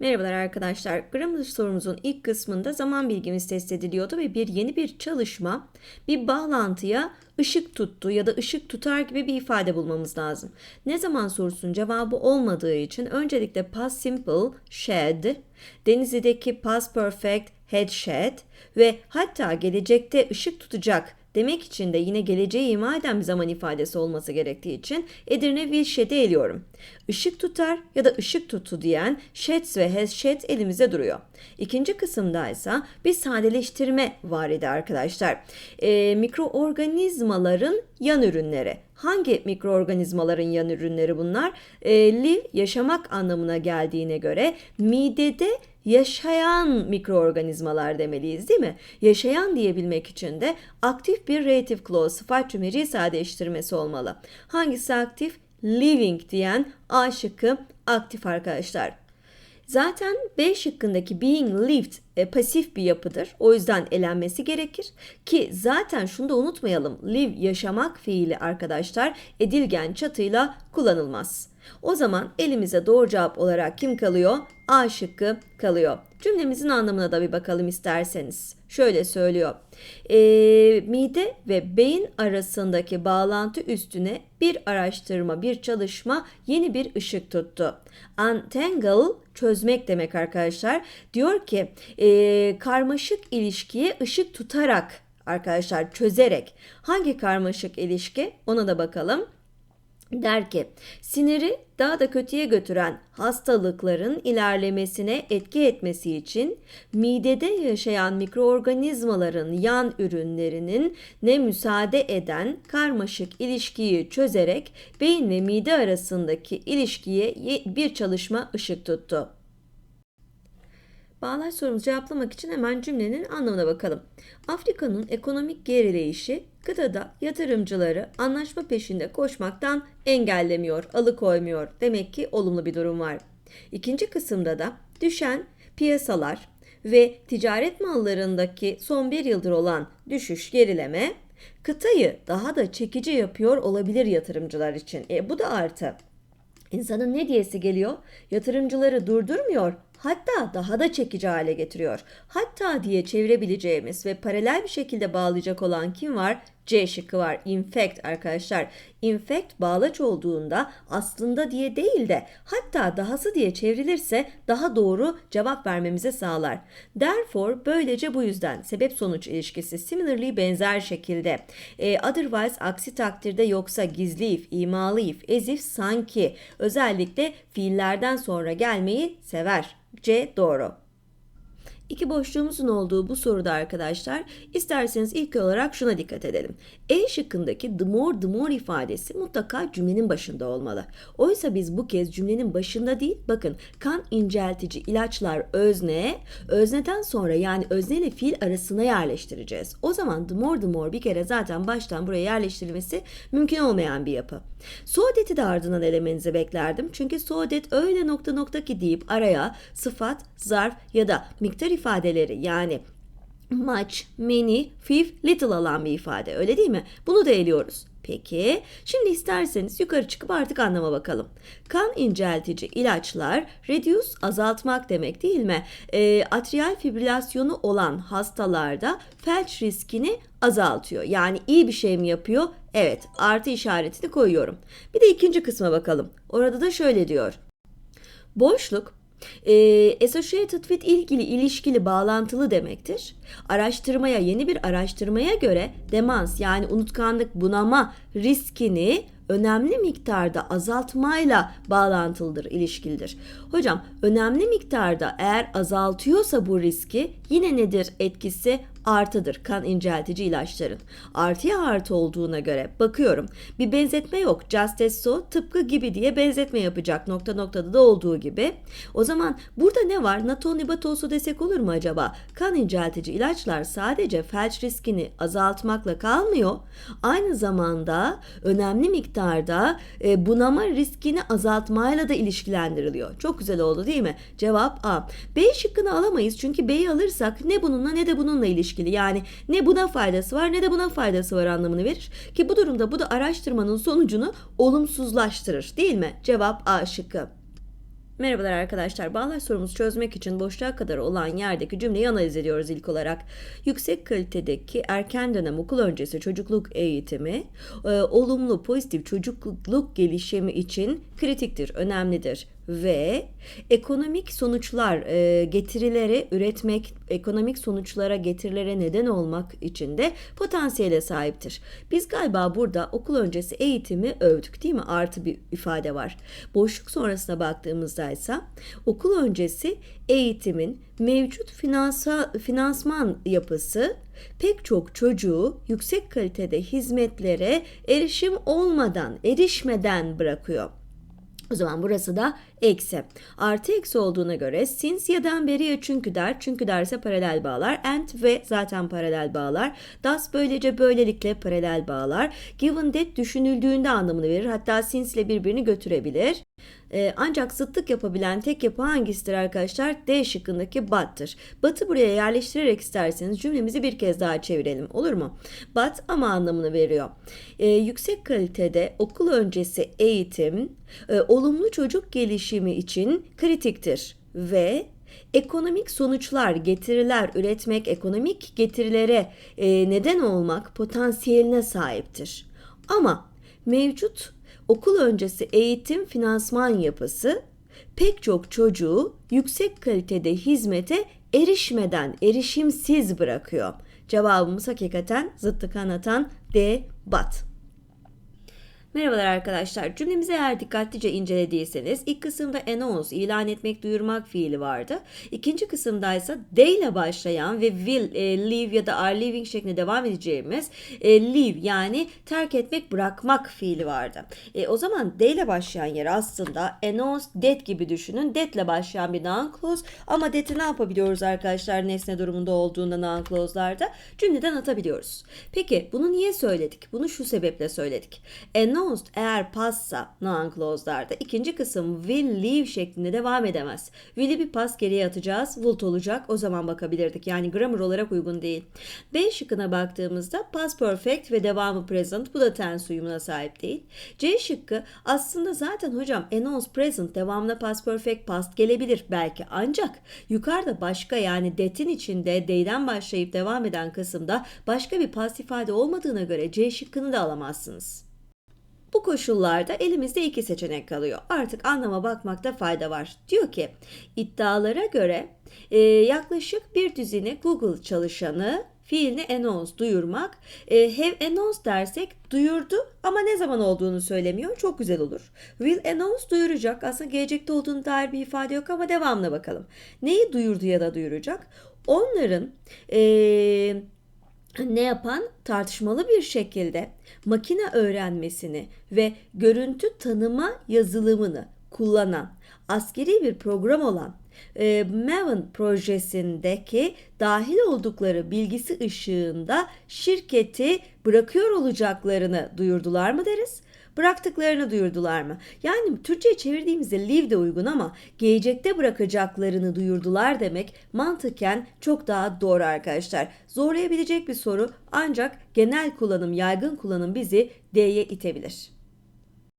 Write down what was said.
Merhabalar arkadaşlar. Grammar sorumuzun ilk kısmında zaman bilgimiz test ediliyordu ve bir yeni bir çalışma bir bağlantıya ışık tuttu ya da ışık tutar gibi bir ifade bulmamız lazım. Ne zaman sorusunun cevabı olmadığı için öncelikle past simple shed, Denizli'deki past perfect had shed ve hatta gelecekte ışık tutacak demek için de yine geleceği ima eden bir zaman ifadesi olması gerektiği için Edirne will shed'i eliyorum. Işık tutar ya da ışık tutu diyen sheds ve has shed elimizde duruyor. İkinci kısımda ise bir sadeleştirme var idi arkadaşlar. Ee, mikroorganizmaların yan ürünleri. Hangi mikroorganizmaların yan ürünleri bunlar? Ee, live yaşamak anlamına geldiğine göre midede yaşayan mikroorganizmalar demeliyiz değil mi? Yaşayan diyebilmek için de aktif bir relative clause sıfat cümleci sadeleştirmesi olmalı. Hangisi aktif? Living diyen A şıkkı aktif arkadaşlar. Zaten B şıkkındaki being lived e, pasif bir yapıdır. O yüzden elenmesi gerekir. Ki zaten şunu da unutmayalım. Live yaşamak fiili arkadaşlar edilgen çatıyla kullanılmaz. O zaman elimize doğru cevap olarak kim kalıyor? A şıkkı kalıyor. Cümlemizin anlamına da bir bakalım isterseniz. Şöyle söylüyor. E, mide ve beyin arasındaki bağlantı üstüne bir araştırma, bir çalışma yeni bir ışık tuttu. Untangle çözmek demek arkadaşlar. Diyor ki e, karmaşık ilişkiye ışık tutarak arkadaşlar çözerek. Hangi karmaşık ilişki? Ona da bakalım der ki siniri daha da kötüye götüren hastalıkların ilerlemesine etki etmesi için midede yaşayan mikroorganizmaların yan ürünlerinin ne müsaade eden karmaşık ilişkiyi çözerek beyin ve mide arasındaki ilişkiye bir çalışma ışık tuttu. Bağlaç sorumuzu cevaplamak için hemen cümlenin anlamına bakalım. Afrika'nın ekonomik gerileyişi kıtada yatırımcıları anlaşma peşinde koşmaktan engellemiyor, alıkoymuyor. Demek ki olumlu bir durum var. İkinci kısımda da düşen piyasalar ve ticaret mallarındaki son bir yıldır olan düşüş gerileme kıtayı daha da çekici yapıyor olabilir yatırımcılar için. E, bu da artı. İnsanın ne diyesi geliyor? Yatırımcıları durdurmuyor, hatta daha da çekici hale getiriyor. Hatta diye çevirebileceğimiz ve paralel bir şekilde bağlayacak olan kim var? C şıkkı var. In fact arkadaşlar. In fact bağlaç olduğunda aslında diye değil de hatta dahası diye çevrilirse daha doğru cevap vermemize sağlar. Therefore böylece bu yüzden sebep sonuç ilişkisi similarly benzer şekilde. E, otherwise aksi takdirde yoksa gizli if, imalı if, as if sanki özellikle fiillerden sonra gelmeyi sever. C doğru. İki boşluğumuzun olduğu bu soruda arkadaşlar isterseniz ilk olarak şuna dikkat edelim. E şıkkındaki the more the more ifadesi mutlaka cümlenin başında olmalı. Oysa biz bu kez cümlenin başında değil bakın kan inceltici ilaçlar özne, özneden sonra yani özne ile fiil arasına yerleştireceğiz. O zaman the more the more bir kere zaten baştan buraya yerleştirilmesi mümkün olmayan bir yapı. Soğudet'i de ardından elemenizi beklerdim. Çünkü soğudet öyle nokta nokta ki deyip araya sıfat, zarf ya da miktar ifadeleri yani much, many, few, little alan bir ifade öyle değil mi? Bunu da eliyoruz. Peki, şimdi isterseniz yukarı çıkıp artık anlama bakalım. Kan inceltici ilaçlar reduce azaltmak demek değil mi? E, atrial fibrilasyonu olan hastalarda felç riskini azaltıyor. Yani iyi bir şey mi yapıyor? Evet, artı işaretini koyuyorum. Bir de ikinci kısma bakalım. Orada da şöyle diyor. Boşluk e, associated with ilgili, ilişkili, bağlantılı demektir. Araştırmaya, yeni bir araştırmaya göre demans yani unutkanlık, bunama riskini önemli miktarda azaltmayla bağlantılıdır, ilişkilidir. Hocam önemli miktarda eğer azaltıyorsa bu riski yine nedir etkisi? Artıdır kan inceltici ilaçların. Artıya artı olduğuna göre bakıyorum. Bir benzetme yok. Just so tıpkı gibi diye benzetme yapacak nokta noktada da olduğu gibi. O zaman burada ne var? Natonibatosu desek olur mu acaba? Kan inceltici ilaçlar sadece felç riskini azaltmakla kalmıyor. Aynı zamanda önemli miktarda e, bunama riskini azaltmayla da ilişkilendiriliyor. Çok güzel oldu değil mi? Cevap A. B şıkkını alamayız çünkü B'yi alırsak ne bununla ne de bununla ilişkili. Yani ne buna faydası var ne de buna faydası var anlamını verir. Ki bu durumda bu da araştırmanın sonucunu olumsuzlaştırır değil mi? Cevap A şıkkı. Merhabalar arkadaşlar. Bağlaç sorumuzu çözmek için boşluğa kadar olan yerdeki cümleyi analiz ediyoruz ilk olarak. Yüksek kalitedeki erken dönem okul öncesi çocukluk eğitimi, e, olumlu pozitif çocukluk gelişimi için kritiktir, önemlidir ve ekonomik sonuçlar e, getirilere üretmek, ekonomik sonuçlara getirilere neden olmak için de potansiyele sahiptir. Biz galiba burada okul öncesi eğitimi övdük değil mi? Artı bir ifade var. Boşluk sonrasına baktığımızda ise okul öncesi eğitimin mevcut finansa, finansman yapısı pek çok çocuğu yüksek kalitede hizmetlere erişim olmadan, erişmeden bırakıyor. O zaman burası da eksi. Artı eksi olduğuna göre since ya'dan beri ya çünkü der. Çünkü derse paralel bağlar. And ve zaten paralel bağlar. Das böylece böylelikle paralel bağlar. Given that düşünüldüğünde anlamını verir. Hatta since ile birbirini götürebilir. Ee, ancak zıtlık yapabilen tek yapı hangisidir arkadaşlar? D şıkkındaki but'tır. But'ı buraya yerleştirerek isterseniz cümlemizi bir kez daha çevirelim. Olur mu? But ama anlamını veriyor. Ee, yüksek kalitede okul öncesi eğitim e, olumlu çocuk gelişimi için kritiktir ve ekonomik sonuçlar, getiriler üretmek, ekonomik getirilere e, neden olmak potansiyeline sahiptir. Ama mevcut okul öncesi eğitim finansman yapısı pek çok çocuğu yüksek kalitede hizmete erişmeden, erişimsiz bırakıyor. Cevabımız hakikaten zıttık anlatan D. Bat. Merhabalar arkadaşlar. Cümlemizi eğer dikkatlice incelediyseniz ilk kısımda announce, ilan etmek, duyurmak fiili vardı. İkinci kısımda ise de ile başlayan ve will, e, leave ya da are leaving şeklinde devam edeceğimiz e, leave yani terk etmek, bırakmak fiili vardı. E, o zaman de ile başlayan yer aslında announce, that gibi düşünün. That ile başlayan bir noun clause ama that'i ne yapabiliyoruz arkadaşlar nesne durumunda olduğunda noun clause'larda? Cümleden atabiliyoruz. Peki bunu niye söyledik? Bunu şu sebeple söyledik. Announce announced eğer passa noun clause'larda ikinci kısım will leave şeklinde devam edemez. Will'i bir pas geriye atacağız. Would olacak. O zaman bakabilirdik. Yani grammar olarak uygun değil. B şıkkına baktığımızda past perfect ve devamı present. Bu da tense uyumuna sahip değil. C şıkkı aslında zaten hocam announce present devamına past perfect past gelebilir belki. Ancak yukarıda başka yani that'in içinde they'den başlayıp devam eden kısımda başka bir past ifade olmadığına göre C şıkkını da alamazsınız. Bu koşullarda elimizde iki seçenek kalıyor. Artık anlama bakmakta fayda var. Diyor ki iddialara göre e, yaklaşık bir düzine Google çalışanı fiilini announce duyurmak. E, have announce dersek duyurdu ama ne zaman olduğunu söylemiyor. Çok güzel olur. Will announce duyuracak. Aslında gelecekte olduğunu dair bir ifade yok ama devamına bakalım. Neyi duyurdu ya da duyuracak? Onların eee ne yapan tartışmalı bir şekilde makine öğrenmesini ve görüntü tanıma yazılımını kullanan askeri bir program olan e, Maven projesindeki dahil oldukları bilgisi ışığında şirketi bırakıyor olacaklarını duyurdular mı deriz? Bıraktıklarını duyurdular mı? Yani Türkçe'ye çevirdiğimizde leave de uygun ama gelecekte bırakacaklarını duyurdular demek mantıken çok daha doğru arkadaşlar. Zorlayabilecek bir soru ancak genel kullanım, yaygın kullanım bizi D'ye itebilir.